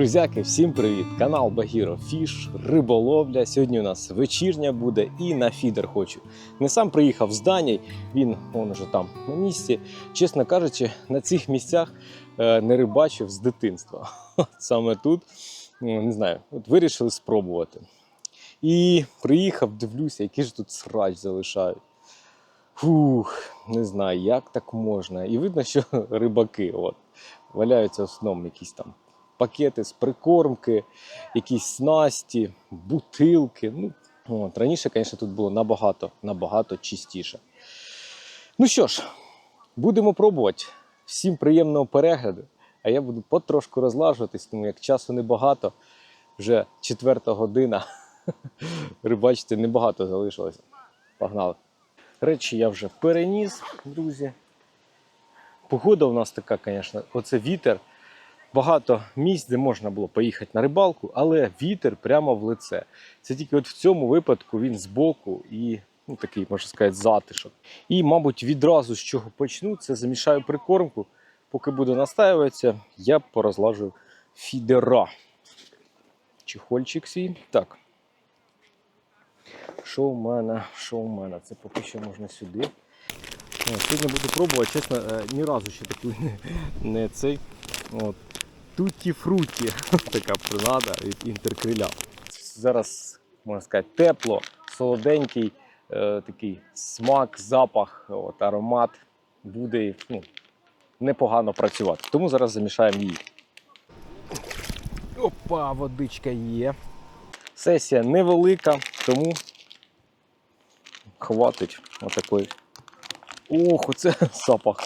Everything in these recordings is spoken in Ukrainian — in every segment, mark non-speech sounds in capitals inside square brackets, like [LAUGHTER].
Друзяки, всім привіт! Канал Багіро Фіш, риболовля. Сьогодні у нас вечірня буде і на фідер хочу. Не сам приїхав з Даній, він он уже там на місці. Чесно кажучи, на цих місцях е, не рибачив з дитинства. [LAUGHS] От Саме тут, ну, не знаю, от вирішили спробувати. І приїхав, дивлюся, який ж тут срач залишають. Фух, не знаю, як так можна. І видно, що [LAUGHS] рибаки от, валяються в основному якісь там пакети з прикормки, якісь снасті, бутилки. Ну, от. Раніше, звісно, тут було набагато, набагато чистіше. Ну що ж, будемо пробувати. Всім приємного перегляду. А я буду потрошку розлажуватись, тому як часу небагато. Вже четверта година. [LAUGHS] Рибачити небагато залишилося. Погнали. Речі я вже переніс, друзі. Погода у нас така, звісно, оце вітер. Багато місць, де можна було поїхати на рибалку, але вітер прямо в лице. Це тільки от в цьому випадку він збоку і ну, такий, можна сказати, затишок. І, мабуть, відразу з чого почну, це замішаю прикормку. Поки буду настаюватися, я порозлажу фідера. Чехольчик свій. Так. Що в мене? Що в мене? Це поки що можна сюди. Сьогодні буду пробувати, чесно, е, ні разу ще таку не, [LAUGHS] не цей. От. Туті фруті. [LAUGHS] Така принада від інтеркриля. Зараз, можна сказати, тепло, солоденький е, такий смак, запах, от, аромат буде ну, непогано працювати. Тому зараз замішаємо її. Опа, водичка є. Сесія невелика, тому хватить отакої. Ох, оце [LAUGHS] запах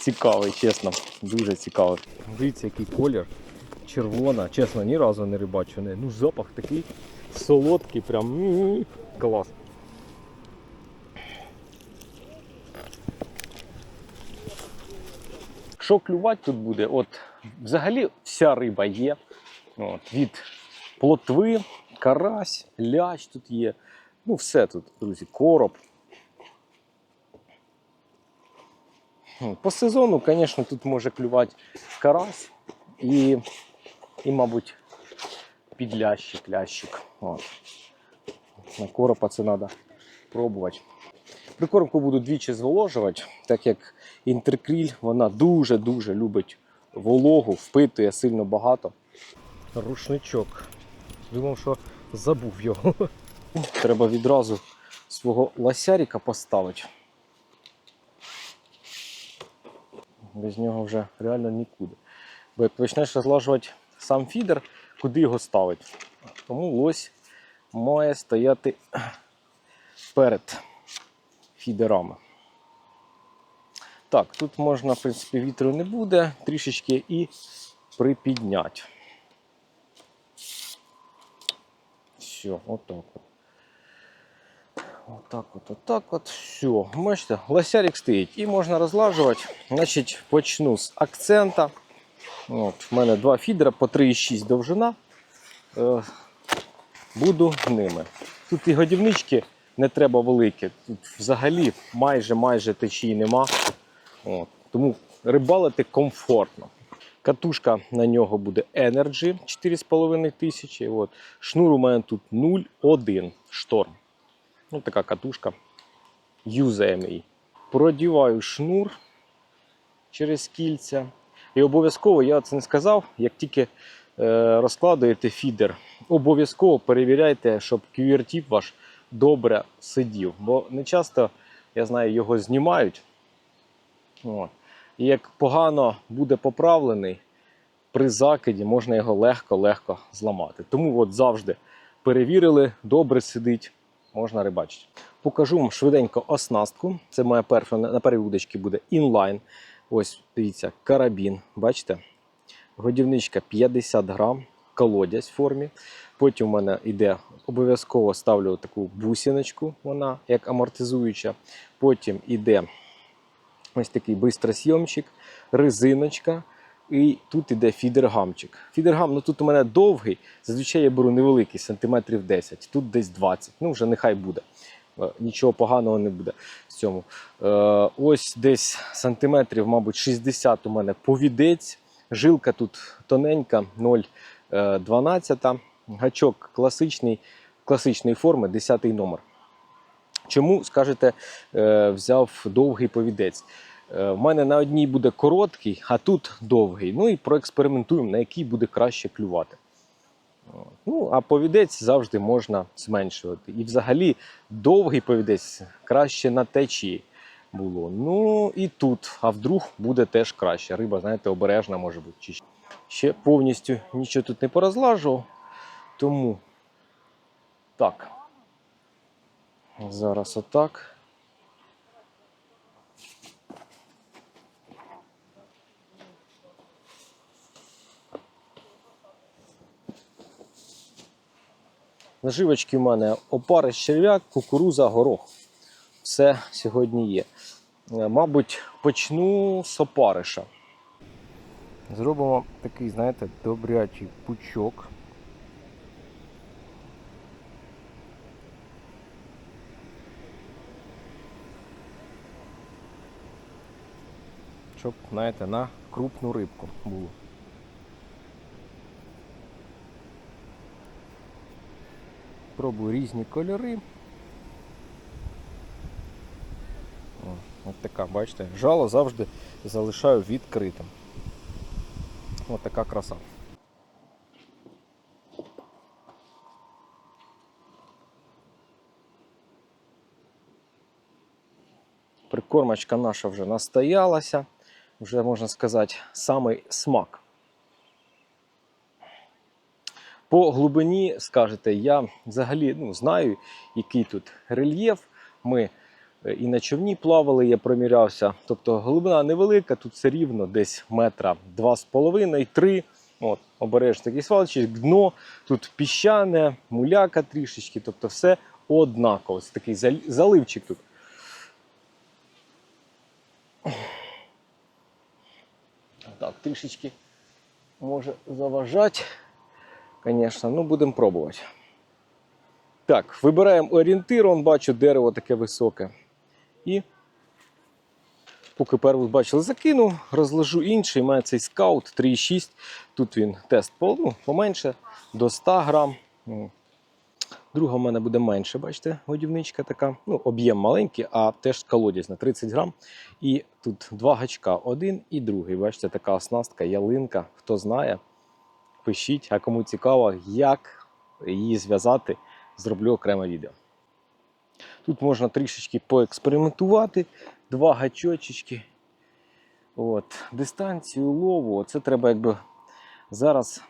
цікавий, чесно, дуже цікавий. Дивіться, який колір. Червона, чесно, ні разу не рибачу. Ну, запах такий солодкий, прям клас. Що клювати тут буде? От взагалі вся риба є. От, від плотви, карась, ляч тут є. Ну, все тут, друзі, короб. Ну, По сезону, звісно, тут може клювати карась і, і мабуть, підлящик, лящик. От. На коропа це треба пробувати. Прикормку буду двічі зволожувати, так як інтеркріль вона дуже-дуже любить вологу, впитує сильно багато. Рушничок. Думав, що забув його. Треба відразу свого лосярика поставити. Без нього вже реально нікуди. Бо як почнеш розлажувати сам фідер, куди його ставити? Тому лось має стояти перед фідерами. Так, тут можна, в принципі, вітру не буде, трішечки і припідняти. Все, отак от. Отак от, отак от. Все. Бачите, лосярик стоїть і можна розлажувати. Значить, почну з акцента. От, У мене два фідера по 3,6 довжина. Е, буду ними. Тут і годівнички не треба великі. Тут взагалі майже майже течії нема. От, тому рибалити комфортно. Катушка на нього буде Energy 4,5 тисячі. От. Шнур у мене тут 0,1 шторм. Ось така катушка. Юзаємо її. Продіваю шнур через кільця. І обов'язково, я це не сказав, як тільки е, розкладуєте фідер, обов'язково перевіряйте, щоб QR-тіп ваш добре сидів. Бо не часто, я знаю, його знімають. От. І як погано буде поправлений, при закиді можна його легко-легко зламати. Тому от завжди перевірили, добре сидить, можна рибачити. Покажу вам швиденько оснастку. Це моя перша на першій буде інлайн. Ось, дивіться, карабін. Бачите? Годівничка 50 грам, колодязь в формі. Потім у мене йде обов'язково ставлю таку бусиночку, вона як амортизуюча. Потім йде ось такий бистросйомчик, резиночка. І тут іде фідергамчик. Фідергам, ну тут у мене довгий, зазвичай я беру невеликий, сантиметрів 10, тут десь 20. Ну, вже нехай буде. Е, Нічого поганого не буде в цьому. Е, ось десь сантиметрів, мабуть, 60 у мене повідець. Жилка тут тоненька, 0,12. Гачок класичний, класичної форми, 10 номер. Чому, скажете, е, взяв довгий повідець? Е, В мене на одній буде короткий, а тут довгий. Ну і проекспериментуємо, на який буде краще клювати. Ну, а повідець завжди можна зменшувати. І взагалі довгий повідець краще на течії було. Ну і тут, а вдруг буде теж краще. Риба, знаєте, обережна може бути. Чи ще- повністю нічого тут не порозлажував. Тому так. Зараз отак. Наживочки в мене опариш черв'як, кукуруза, горох. Все сьогодні є. Е, Мабуть, почну з опариша. Зробимо такий, знаєте, добрячий пучок. Щоб, знаєте, на крупну рибку було. Пробую різні кольори. О, От така, бачите, жало завжди залишаю відкритим. Ось така краса. Прикормочка наша вже настоялася, вже можна сказати, самий смак. По глибині, скажете, я взагалі ну, знаю, який тут рельєф. Ми е, і на човні плавали, я промірявся. Тобто глибина невелика, тут все рівно десь метра 2,5-3. От, обережно такий свалочок, дно, тут піщане, муляка трішечки, тобто все однаково. Це такий заливчик тут. Так, трішечки може заважати. Звісно, ну будемо пробувати. Так, вибираємо орієнтир, он бачу дерево таке високе. І поки перший бачили, закинув, розложу інший. Мене цей скаут 3,6. Тут він тест ну, поменше, до 100 грам. Друга в мене буде менше, бачите, годівничка така. Ну, об'єм маленький, а теж колодязь на 30 грам. І тут два гачка, один і другий. Бачите, така оснастка, ялинка. Хто знає, пишіть, а кому цікаво, як її зв'язати, зроблю окреме відео. Тут можна трішечки поекспериментувати. Два гачочки. От. Дистанцію лову. Це треба якби зараз.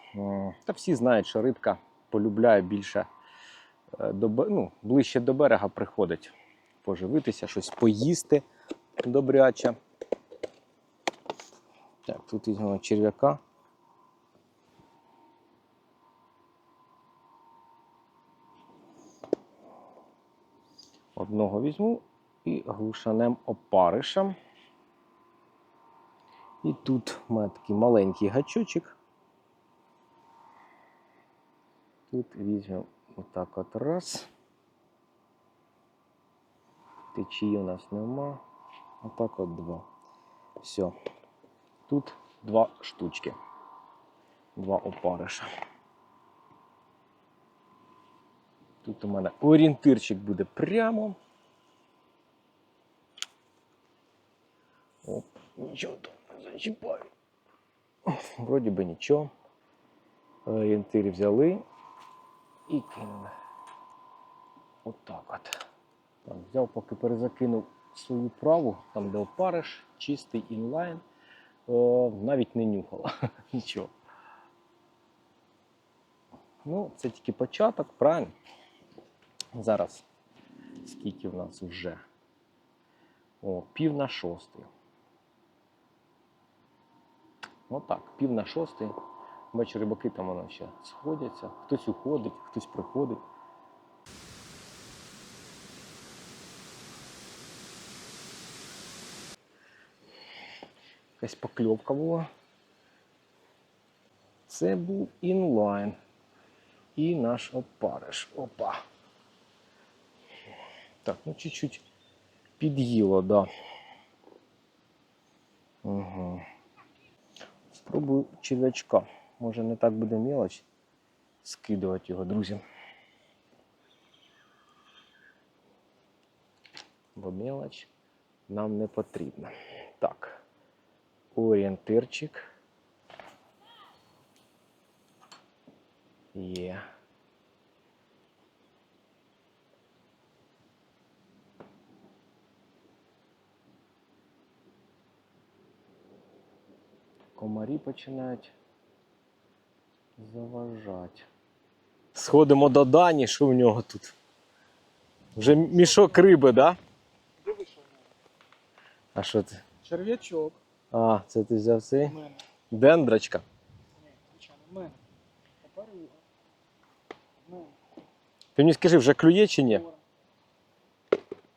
Та всі знають, що рибка полюбляє більше е, до, ну, ближче до берега приходить. Поживитися, щось поїсти добряче. Так, тут візьмемо черв'яка. Одного візьму і глушанем опаришем. І тут у мене такий маленький гачочок. Тут візьмемо отак от раз. Течії у нас нема. Отак от два. Все. Тут два штучки. Два опариша. Тут у мене орієнтирчик буде прямо. Оп, нічого тут не зачіпаю. Вроді би нічого. Орієнтир взяли і кинули. Отак от. Так, взяв, поки перезакинув свою праву, там де опариш, чистий інлайн. О, навіть не нюхала. [LAUGHS] Нічого. Ну, це тільки початок, правильно? Зараз скільки в нас вже? О, пів на шостий. Отак, пів на шостий. Бачу, рибаки там воно ще сходяться. Хтось уходить, хтось приходить. Якась покльовка була. Це був інлайн. І наш опариш. Опа. Так, ну чуть-чуть під'їло, да. Угу. Спробую черв'ячка. Може не так буде мелоч скидувати його, друзі. Бо мелоч нам не потрібна. Так. Орієнтирчик. Є. Комарі починають заважати. Сходимо до Дані, що в нього тут? Вже мішок риби, да? Диви, що в мене. А що це? Черв'ячок А, це ти взяв цей? в мене. Дендрочка. Ні, звичайно, в мене. Попарюга. В мене. Ти мені скажи, вже клює чи ні?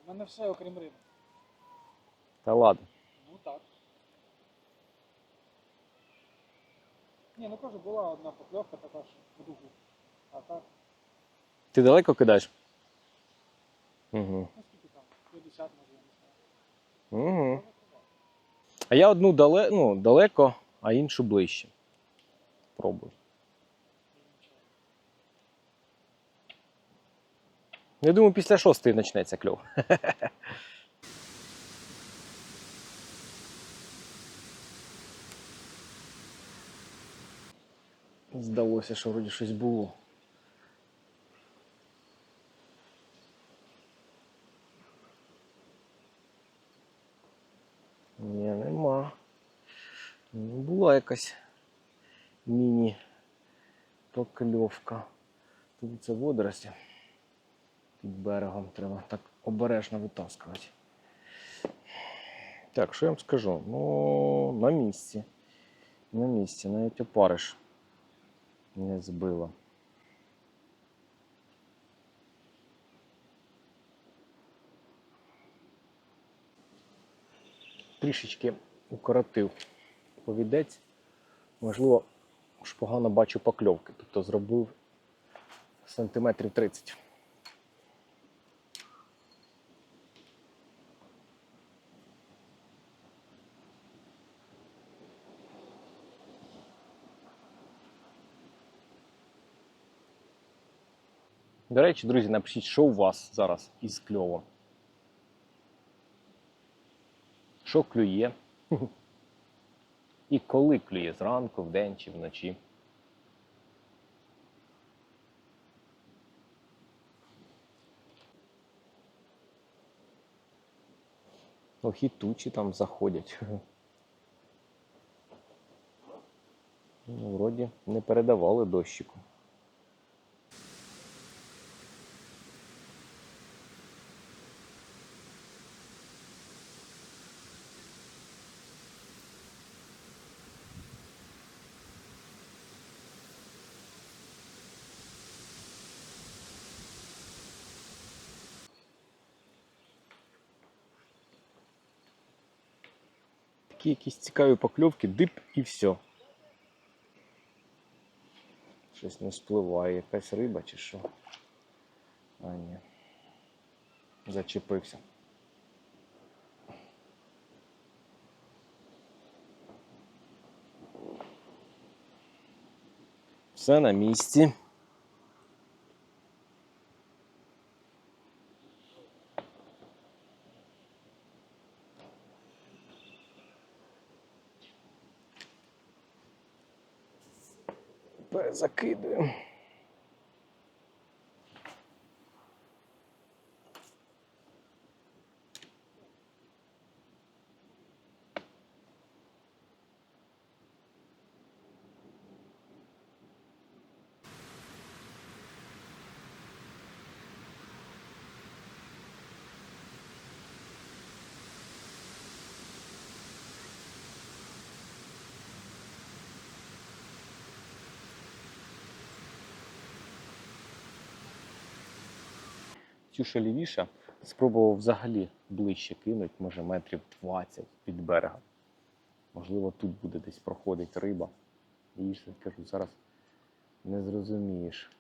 У мене все, окрім риби. Та ладно. Ну так. Ні, ну кажу, була одна покльовка така, що в дугу. А так, Ти далеко кидаєш? Угу. ну скільки там? 50 може, я не знаю. Угу. А я одну дале, ну, далеко, а іншу ближче. Пробую. Я думаю, після шостої почнеться кльов. [LAUGHS] Здалося, що вроді щось було. Ні, нема. Ну, була якась міні-покльовка. Тут це водорості. Під берегом треба так обережно витаскувати. Так, що я вам скажу? Ну, на місці. На місці, навіть опариш не збила. Трішечки укоротив повідець. Можливо, ж погано бачу покльовки, тобто зробив сантиметрів 30. До речі, друзі, напишіть, що у вас зараз із кльовом. Що клює? І коли клює зранку, вдень чи вночі. Ох, і тучі там заходять. Ну, вроді не передавали дощику. Такі якісь цікаві покльовки, дип і все. Щось не спливає, якась риба чи що. А ні. Зачепився. Все на місці. Перезакидую. Цю що спробував взагалі ближче кинути, може метрів 20 від берега. Можливо, тут буде десь проходить риба. І ж кажу, зараз не зрозумієш.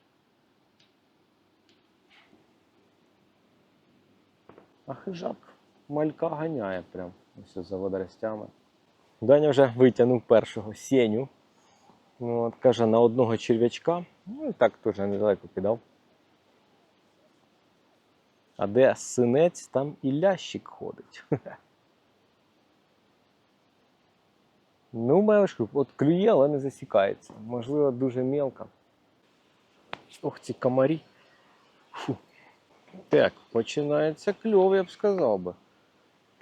А хижак малька ганяє прям ось за водоростями. Даня вже витягнув першого сеню. Ну, от, каже, на одного черв'ячка. Ну і так теж недалеко кидав. А де синець, там і лящик ходить. [LAUGHS] Ну, мелешку, от клює, але не засікається. Можливо, дуже мелко. Ох, ці комарі. Фу. Так, починається кльов, я б сказав би.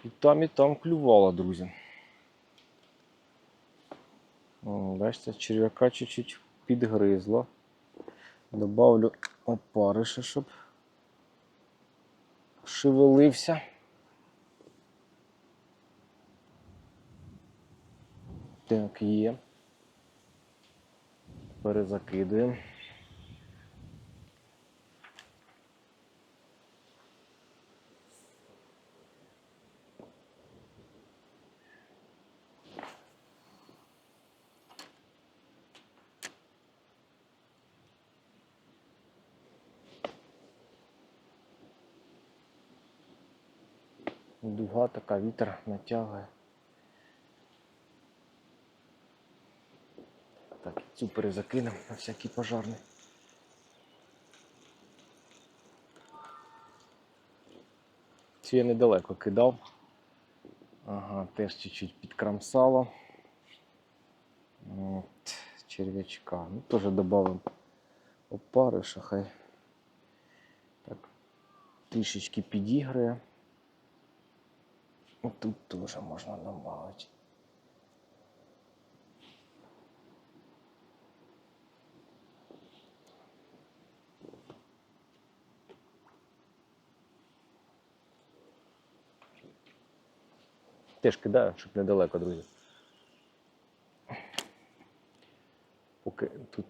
І там, і там клювало, друзі. Бачите, черв'яка чуть-чуть підгризло. Добавлю опариша, щоб шевелився. Так, є. Перезакидуємо. Дуга така, вітер натягує. Так, цю перезакинемо на всякий пожарний. Цю я недалеко кидав. Ага, теж чуть-чуть підкрамсало. От, черв'ячка. Ну, теж додамо опариша, хай так трішечки підіграє. Ну, Тут теж можна добавити. Теж кидаю, щоб недалеко, друзі. Поки тут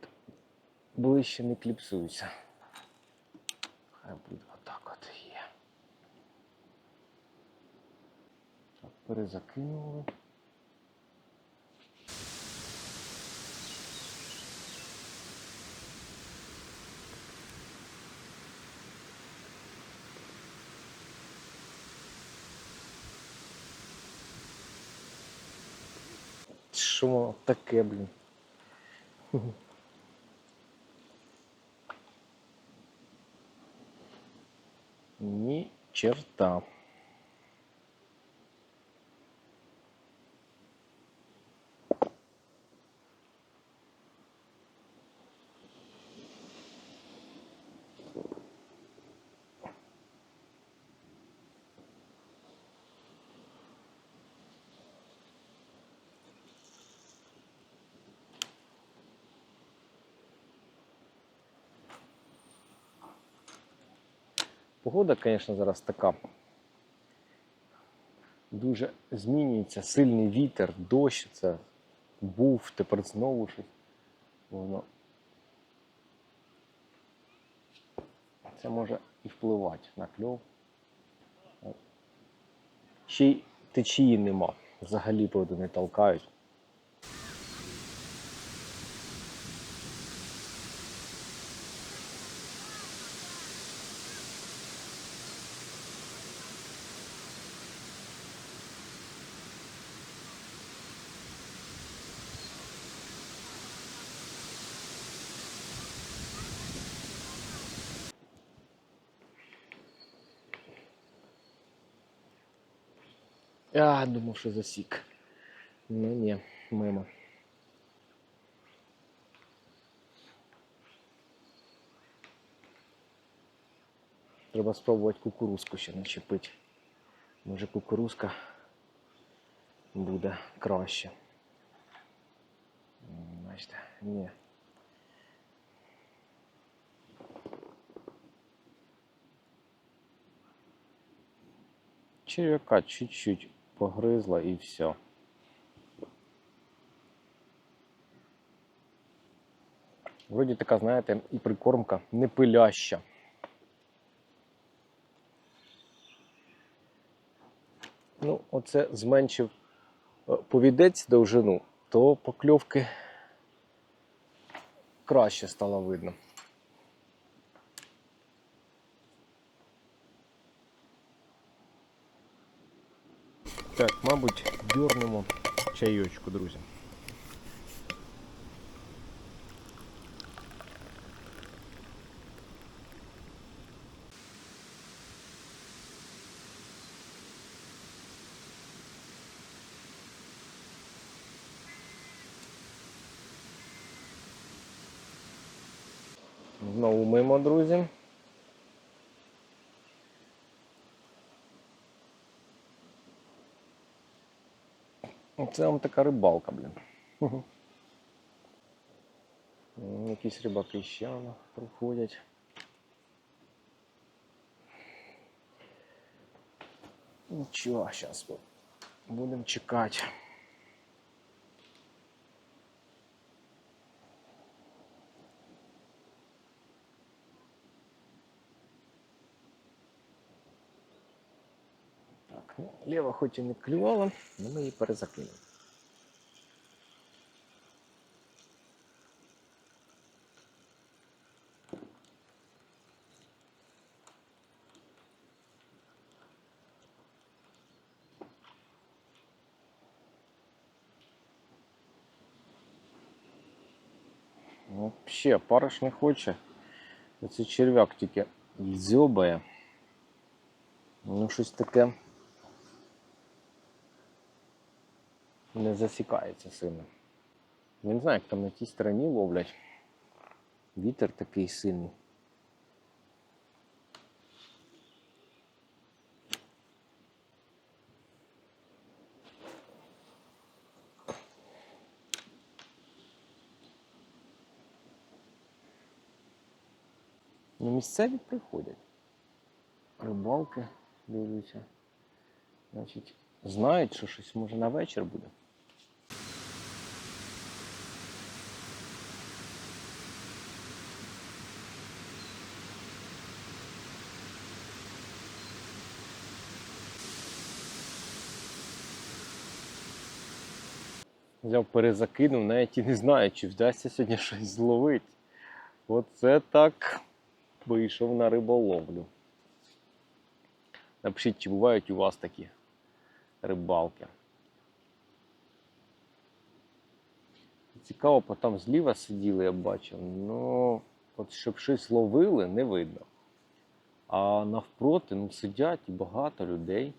ближче не кліпсуються. Хай буде отак от є. Так, перезакинули. Воно таке, блін? Ні черта. Погода, звісно, зараз така. Дуже змінюється сильний вітер, дощ це був, тепер знову щось. Воно. Це може і впливати на кльов. Ще й течії нема. Взагалі воду не толкають. Я думав, що засік. Ну ні, мимо. Треба спробувати кукурузку ще начепити. Може кукурузка буде краще. Бачите, ні. Черв'яка чуть-чуть погризла і все. Вроді така, знаєте, і прикормка не пиляща. Ну, оце зменшив е, повідець довжину, то покльовки краще стало видно. Так, мабуть, дьорнемо чайочку, друзі. Це вам така рибалка, блін. М, Якісь рибаки ще воно проходять. Нічого, зараз будемо чекати. Так, ну, ліва хоч і не клювала, але ми її перезакинемо. Взагалі, параш не хоче. Оцей черв'як тільки дзьобає. Ну, щось таке не засікається сильно. Не знаю, як там на тій стороні ловлять. Вітер такий сильний. Місцеві приходять. Рибалки дивляться. Значить, знають, що щось може на вечір буде. Взяв перезакинув, навіть і не знаю, чи вдасться сьогодні щось зловити. Оце так вийшов на риболовлю. Напишіть, чи бувають у вас такі рибалки. Цікаво, бо там зліва сиділи, я бачив. Ну, от щоб щось ловили, не видно. А навпроти ну, сидять багато людей.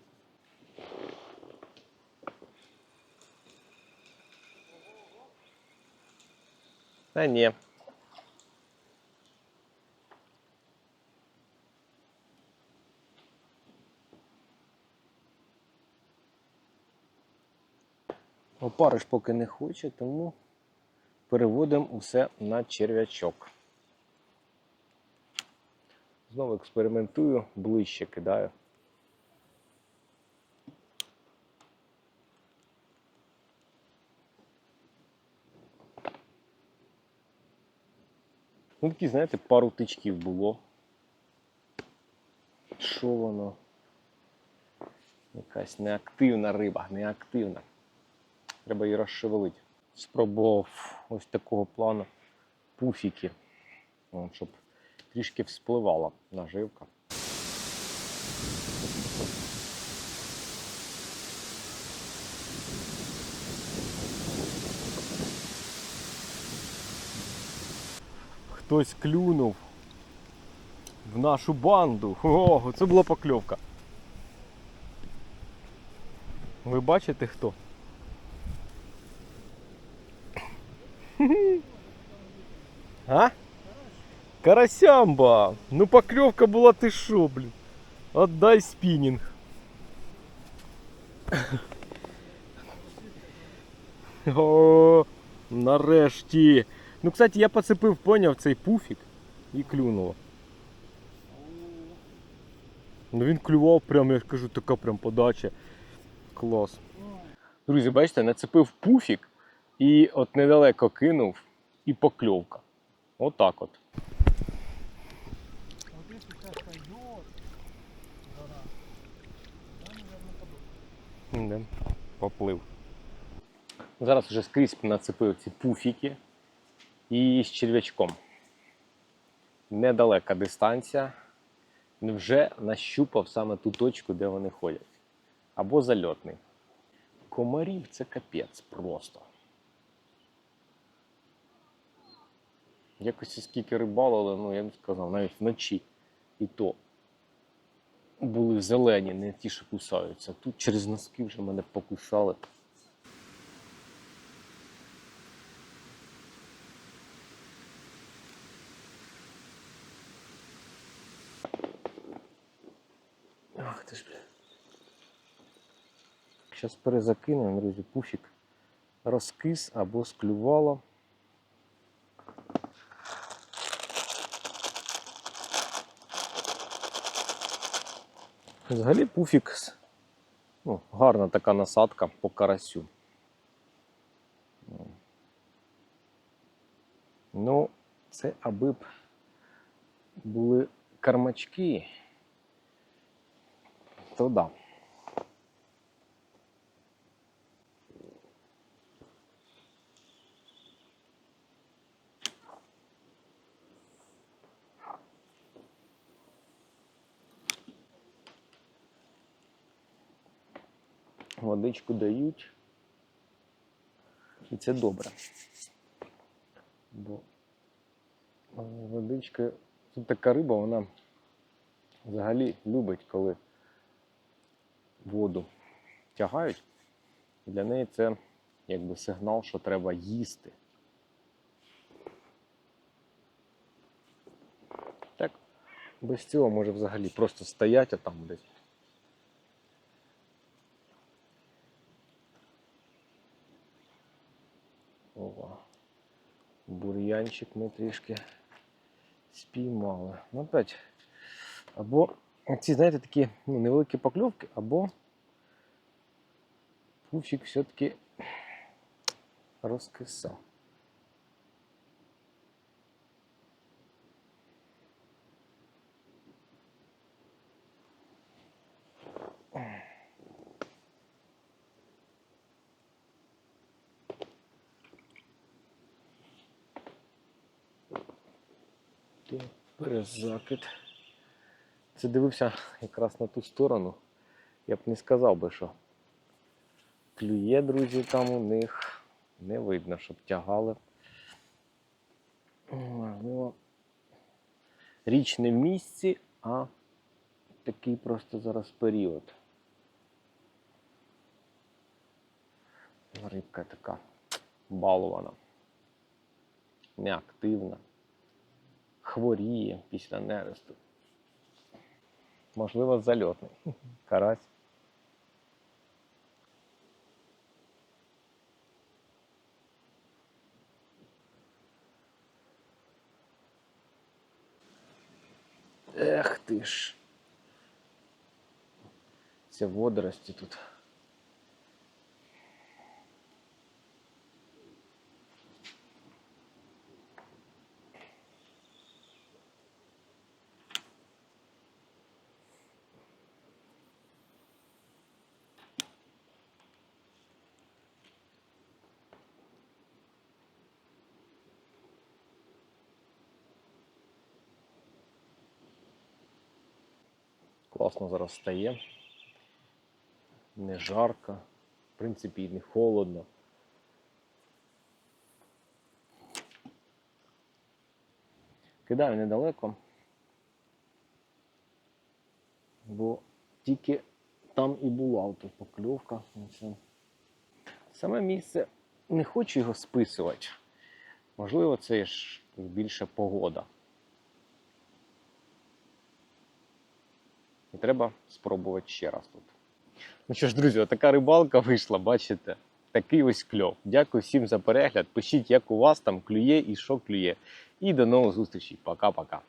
Та ні. Опариш поки не хоче, тому переводимо усе на черв'ячок. Знову експериментую, ближче кидаю. Ну, такі, знаєте, пару тичків було. Що воно? Якась неактивна риба, неактивна. Треба її розшевелити. Спробував ось такого плану пуфіки, щоб трішки вспливала наживка. Хтось клюнув в нашу банду. О, це була покльовка. Ви бачите хто? А? Карасямба! Ну поклевка була ти шо, блін. Отдай спінінг. О, нарешті. Ну, кстати, я поцепив, поняв цей пуфік і клюнуло. Ну він клював прям, я ж кажу, така прям подача. Клас. Друзі, бачите, нацепив пуфік і от недалеко кинув і покльовка. Отак от. Да, поплив. Зараз вже скрізь нацепив ці пуфіки і з черв'ячком. Недалека дистанція. Вже нащупав саме ту точку, де вони ходять. Або зальотний. комарів це капець просто. Якось скільки рибалили, ну я б сказав, навіть вночі. І то були зелені, не ті, що кусаються. Тут через носки вже мене покусали. Ах ти ж, бля. Зараз перезакинемо, друзі, пуфік розкис або склювало. Взагалі пуфік ну, гарна така насадка по карасю. Ну, це аби б були кармачки, то да. Водичку дають. І це добре. Бо е, водичка, тут така риба, вона взагалі любить, коли воду тягають. Для неї це якби сигнал, що треба їсти. Так, без цього може взагалі просто стоять, а там десь. Бур'янчик ми трішки спіймали. Ну, опять. Або ці, знаєте, такі ну, невеликі покльовки, або пуфік все-таки розкисав. Перезакид. Це дивився якраз на ту сторону. Я б не сказав би, що клює, друзі, там у них. Не видно, щоб тягали. Річ не в місці, а такий просто зараз період. Рибка така балована, неактивна хворіє після нересту. Можливо, зальотний. Карась. Ех ти ж. Це водорості тут. Класно зараз стає. Не жарко, в принципі, і не холодно. Кидаю недалеко, бо тільки там і була ото покльовка. Саме місце не хочу його списувати. Можливо, це ж більше погода. Треба спробувати ще раз тут. Ну що ж, друзі, така рибалка вийшла, бачите? Такий ось кльов. Дякую всім за перегляд. Пишіть, як у вас там клює і що клює. І до нових зустрічей. Пока-пока.